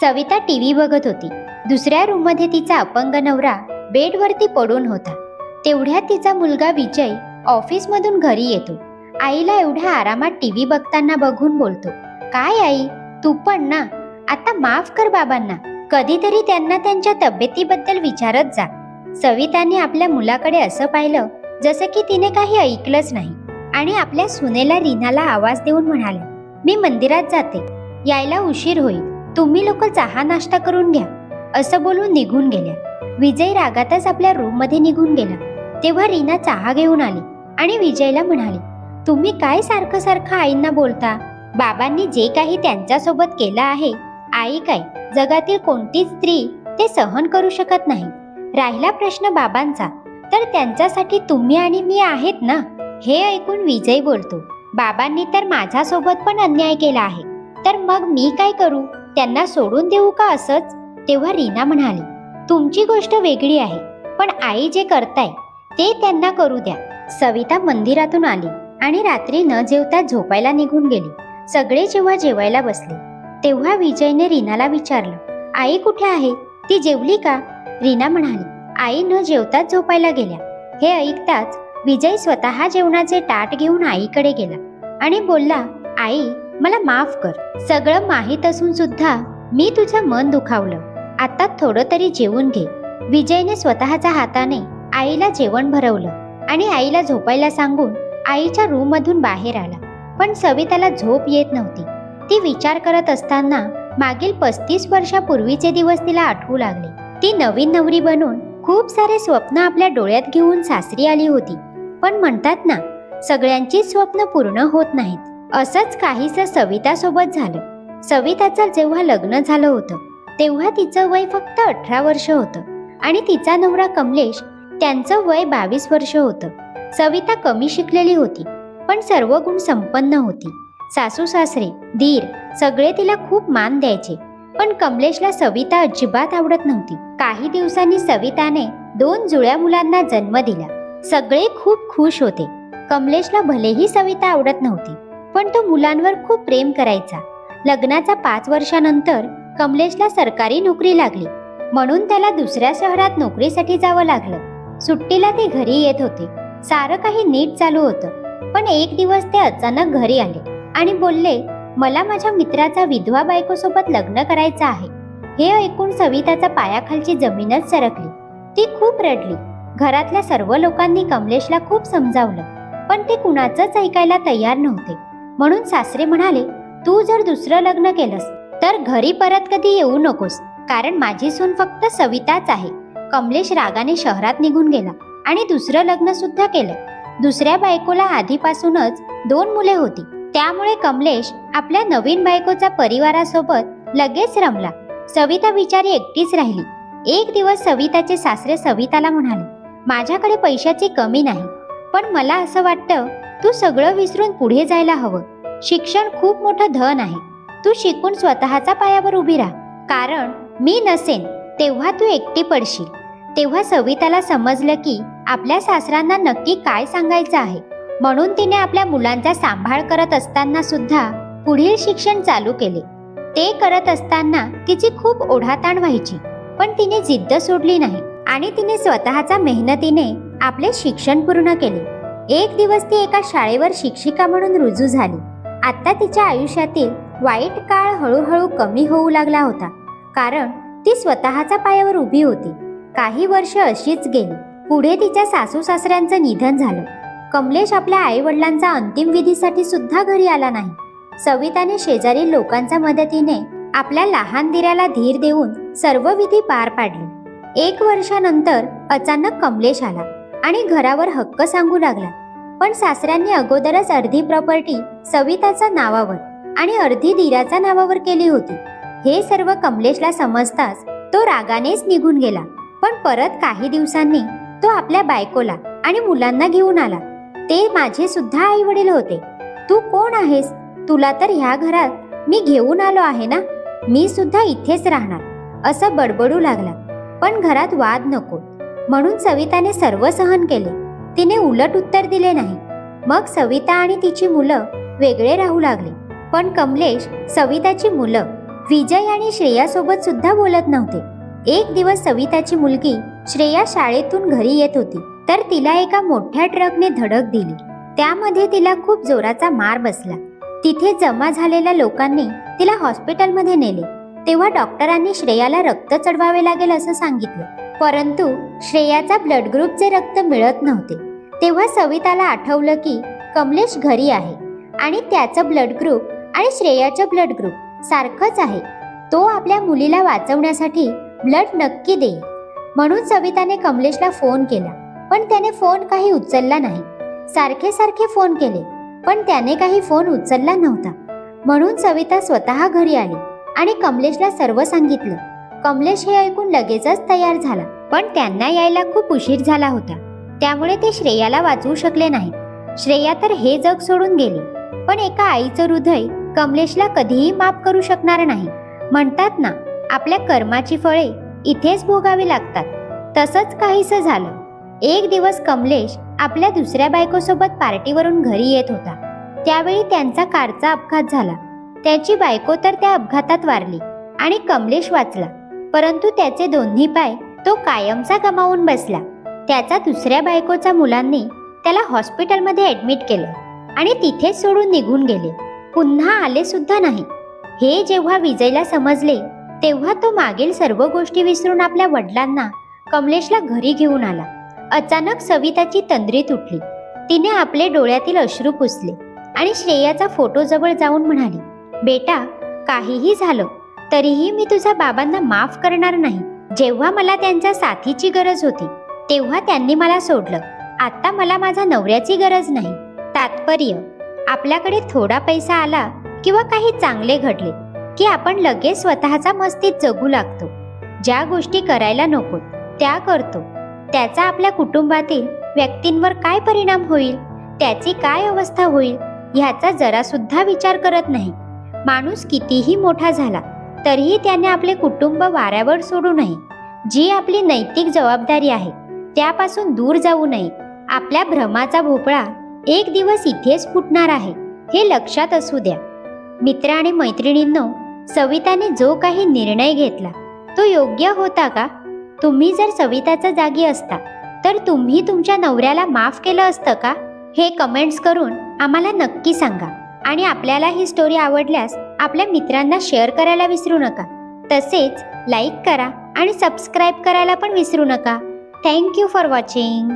Savita TV बघत होती. दुसऱ्या रूममध्ये तिचा अपंग नवरा बेडवरती पडून होता. तेवढ्यात तिचा मुलगा विजय ऑफिसमधून घरी येतो. आईला एवढ्या आरामात टीव्ही बघताना बघून बोलतो काय आई तू पण ना? आता माफ कर बाबांना. कधीतरी त्यांना त्यांच्या तब्येतीबद्दल विचारत जा. सविताने आपल्या मुलाकडे असं पाहिलं जसं की तिने काही ऐकलंच नाही. आणि आपल्या सुनेला रीनाला आवाज देऊन म्हणाले मी मंदिरात जाते. यायला उशीर होईल. तुम्ही लोक चहा नाश्ता करून घ्या असं बोलून निघून गेल्या. विजय रागातच आपल्या रूममध्ये निघून गेला. तेव्हा रीना चहा घेऊन आली आणि विजयला म्हणाली तुम्ही काय सारखं सारखं आईंना बोलता? बाबांनी जे काही त्यांच्यासोबत केलं आहे आई काय? जगातील कोणतीच स्त्री ते सहन करू शकत नाही. राहिला प्रश्न बाबांचा तर त्यांच्यासाठी तुम्ही आणि मी आहेत ना? हे ऐकून विजय बोलतो बाबांनी तर माझ्यासोबत पण अन्याय केला आहे तर मग मी काय करू? त्यांना सोडून देऊ का असंच? तेव्हा रीना म्हणाली तुमची गोष्ट वेगळी आहे पण आई जे करताय ते त्यांना करू द्या. सविता मंदिरातून आली आणि रात्री न जेवता झोपायला निघून गेली. सगळे जेव्हा जेवायला बसले तेव्हा विजयने रीनाला विचारलं आई कुठे आहे? ती जेवली का? रीना म्हणाली आई न जेवताच झोपायला गेल्या. हे ऐकताच विजय स्वतः जेवणाचे ताट घेऊन आईकडे गेला आणि बोलला आई मला माफ कर. सगळं माहीत असून सुद्धा मी तुझं मन दुखावलं. आता थोडं तरी जेवून घे. विजयने स्वतःच्या हाताने आईला जेवण भरवलं आणि आईला झोपायला सांगून आईच्या रूम मधून बाहेर आला. पण सविताला झोप येत नव्हती. ती विचार करत असताना मागील पस्तीस वर्षापूर्वीचे दिवस तिला आठवू लागले. ती नवीन नवरी बनून खूप सारे स्वप्न आपल्या डोळ्यात घेऊन सासरी आली होती. पण म्हणतात ना सगळ्यांची स्वप्न पूर्ण होत नाहीत. असंच काहीस सवितासोबत झालं. सविताचं जेव्हा लग्न झालं होतं तेव्हा तिचं वय फक्त अठरा वर्ष होतं आणि तिचा नवरा कमलेश त्यांचं वय बावीस वर्ष होतं. सविता कमी शिकलेली होती पण सर्व गुण संपन्न होती. सासू सासरे धीर सगळे तिला खूप मान द्यायचे पण कमलेशला सविता अजिबात आवडत नव्हती. काही दिवसांनी सविताने दोन जुळ्या मुलांना जन्म दिला. सगळे खूप खुश होते. कमलेशला भलेही सविता आवडत नव्हती. पण तो मुलांवर खूप प्रेम करायचा. लग्नाचा पाच वर्षानंतर कमलेशला सरकारी नोकरी लागली. म्हणून त्याला दुसऱ्या शहरात नोकरीसाठी जावं लागलं. सुट्टीला ते घरी येत होते. सारं काही नीट चालू होतं. पण एक दिवस ते अचानक घरी आले आणि बोलले मला माझ्या मित्राचा विधवा बायकोसोबत लग्न करायचं आहे. हे ऐकून सविताचा पायाखालची जमीनच सरकली. ती खूप रडली. घरातल्या सर्व लोकांनी कमलेशला खूप समजावलं. पण ते कुणाचंच ऐकायला तयार नव्हते. म्हणून सासरे म्हणाले तू जर दुसरं लग्न केलंस तर घरी परत कधी येऊ नकोस कारण माझी सून फक्त सविताच आहे. कमलेश रागाने शहरात निघून गेला आणि दुसरं लग्न सुद्धा केलं. दुसऱ्या बायकोला आधीपासूनच दोन मुले होती. त्यामुळे कमलेश आपल्या नवीन बायकोच्या परिवारासोबत लगेच रमला. सविता बिचारी एकटीच राहिली. एक दिवस सविताचे सासरे सविताला म्हणाले माझ्याकडे पैशाची कमी नाही पण मला असं वाटतं तू सगळं विसरून पुढे जायला हवं. शिक्षण खूप मोठं धन आहे. तू शिकून स्वतःचा पायावर उभी राहा. कारण मी नसेन तेव्हा तू एकटी पडशील. तेव्हा सविताला समजलं की आपल्या सासरांना नक्की काय सांगायचं आहे. म्हणून तिने आपल्या मुलांचा सांभाळ करत असताना सुद्धा पुढील शिक्षण चालू केले. ते करत असताना तिची खूप ओढाताण व्हायची पण तिने जिद्द सोडली नाही आणि तिने स्वतःच्या मेहनतीने आपले शिक्षण पूर्ण केले. एक दिवस ती एका शाळेवर शिक्षिका म्हणून रुजू झाली. आता तिच्या आयुष्यातील वाईट काळ हळूहळू कमी होऊ लागला होता. कारण ती स्वतःच्या पायावर उभी होती. काही वर्ष अशीच गेली. पुढे तिच्या सासू सासऱ्यांचं निधन झालं. कमलेश आपल्या आई वडिलांचा अंतिम विधीसाठी सुद्धा घरी आला नाही. सविताने शेजारील लोकांच्या मदतीने आपल्या लहान दिराला धीर देऊन सर्व विधी पार पाडली. एक वर्षानंतर अचानक कमलेश आला. आणि घरावर हक्क सांगू लागला. पण सासऱ्यांनी अगोदरच अर्धी प्रॉपर्टी सविताच्या नावावर आणि अर्धी दिराच्या नावावर केली होती. हे सर्व कमलेशला समजताच तो रागानेच निघून गेला. पण परत काही दिवसांनी तो आपल्या बायकोला आणि मुलांना घेऊन आला. ते माझे सुद्धा आई वडील होते. तू कोण आहेस? तुला तर ह्या घरात मी घेऊन आलो आहे ना? मी सुद्धा इथेच राहणार. असं बडबडू लागला. पण घरात वाद नको. म्हणून सविताने सर्व सहन केले. तिने उलट उत्तर दिले नाही. मग सविता आणि तिची मुलं वेगळे राहू लागले. पण कमलेश सविताची मुलं विजय आणि श्रेयासोबत सुद्धा बोलत नव्हते. एक दिवस सविताची मुलगी श्रेया शाळेतून घरी येत होती. तर तिला एका मोठ्या ट्रकने धडक दिली. त्यामध्ये तिला खूप जोराचा मार बसला. तिथे जमा झालेल्या लोकांनी तिला हॉस्पिटलमध्ये नेले. तेव्हा डॉक्टरांनी श्रेयाला रक्त चढवावे लागेल असं सांगितलं. परंतु श्रेयाचा ब्लड ग्रुपचे रक्त मिळत नव्हते. तेव्हा सविताला आठवलं की कमलेश घरी आहे आणि त्याचं ब्लड ग्रुप आणि श्रेयाचं ब्लड ग्रुप सारखंच आहे. तो आपल्या मुलीला वाचवण्यासाठी ब्लड नक्की देईल. म्हणून सविताने कमलेशला फोन केला. पण त्याने फोन काही उचलला नाही. सारखे सारखे फोन केले पण त्याने काही फोन उचलला नव्हता. म्हणून सविता स्वतः घरी आली आणि कमलेशला सर्व सांगितलं. कमलेश हे ऐकून लगेचच तयार झाला. पण त्यांना यायला खूप उशीर झाला होता. त्यामुळे ते श्रेयाला वाचवू शकले नाही श्रेया तर हे जग सोडून गेले. पण एका आईचं हृदय कमलेशला कधीही माफ करू शकणार नाही. म्हणतात ना आपल्या कर्माची फळे इथेच भोगावी लागतात. तसंच काहीसं झालं. एक दिवस कमलेश आपल्या दुसऱ्या बायकोसोबत पार्टीवरून घरी येत होता. त्यावेळी त्यांचा कारचा अपघात झाला. त्याची बायको तर त्या अपघातात वारली आणि कमलेश वाचला. परंतु त्याचे दोन्ही पाय तो कायमचा गमावून बसला. त्याचा दुसऱ्या बायकोच्या मुलांनी त्याला हॉस्पिटलमध्ये ऍडमिट केलं आणि तिथेच सोडून निघून गेले. पुन्हा आले सुद्धा नाही. हे जेव्हा विजयला समजले तेव्हा तो मागील सर्व गोष्टी विसरून आपल्या वडिलांना कमलेशला घरी घेऊन आला. अचानक सविताची तंद्री तुटली. तिने आपले डोळ्यातील अश्रू पुसले आणि श्रेयाचा फोटो जवळ जाऊन म्हणाली बेटा काहीही झालं. तरीही मी तुझ्या बाबांना माफ करणार नाही. जेव्हा मला त्यांच्या साथीची गरज होती तेव्हा त्यांनी मला सोडलं. आता मला माझ्या नवऱ्याची गरज नाही. तात्पर्य आपल्याकडे थोडा पैसा आला किंवा काही चांगले घडले की आपण लगेच स्वतःचा मस्तीत जगू लागतो. ज्या गोष्टी करायला नको त्या करतो. त्याचा आपल्या कुटुंबातील व्यक्तींवर काय परिणाम होईल? त्याची काय अवस्था होईल? ह्याचा जरा सुद्धा विचार करत नाही. माणूस कितीही मोठा झाला तरीही त्याने आपले कुटुंब वाऱ्यावर सोडू नये. जी आपली नैतिक जबाबदारी आहे त्यापासून दूर जाऊ नये. आपल्या भ्रमाचा भोपळा एक दिवस इथेच फुटणार आहे हे लक्षात असू द्या. मित्र आणि मैत्रिणींनो सविताने जो काही निर्णय घेतला तो योग्य होता का? तुम्ही जर सविताच्या जागी असता तर तुम्ही तुमच्या नवऱ्याला माफ केलं असतं का? हे कमेंट्स करून आम्हाला नक्की सांगा. आणि आपल्याला ही स्टोरी आवडल्यास आपल्या मित्रांना शेअर करायला विसरू नका. तसेच लाईक करा आणि सबस्क्राईब करायला पण विसरू नका. Thank you for watching.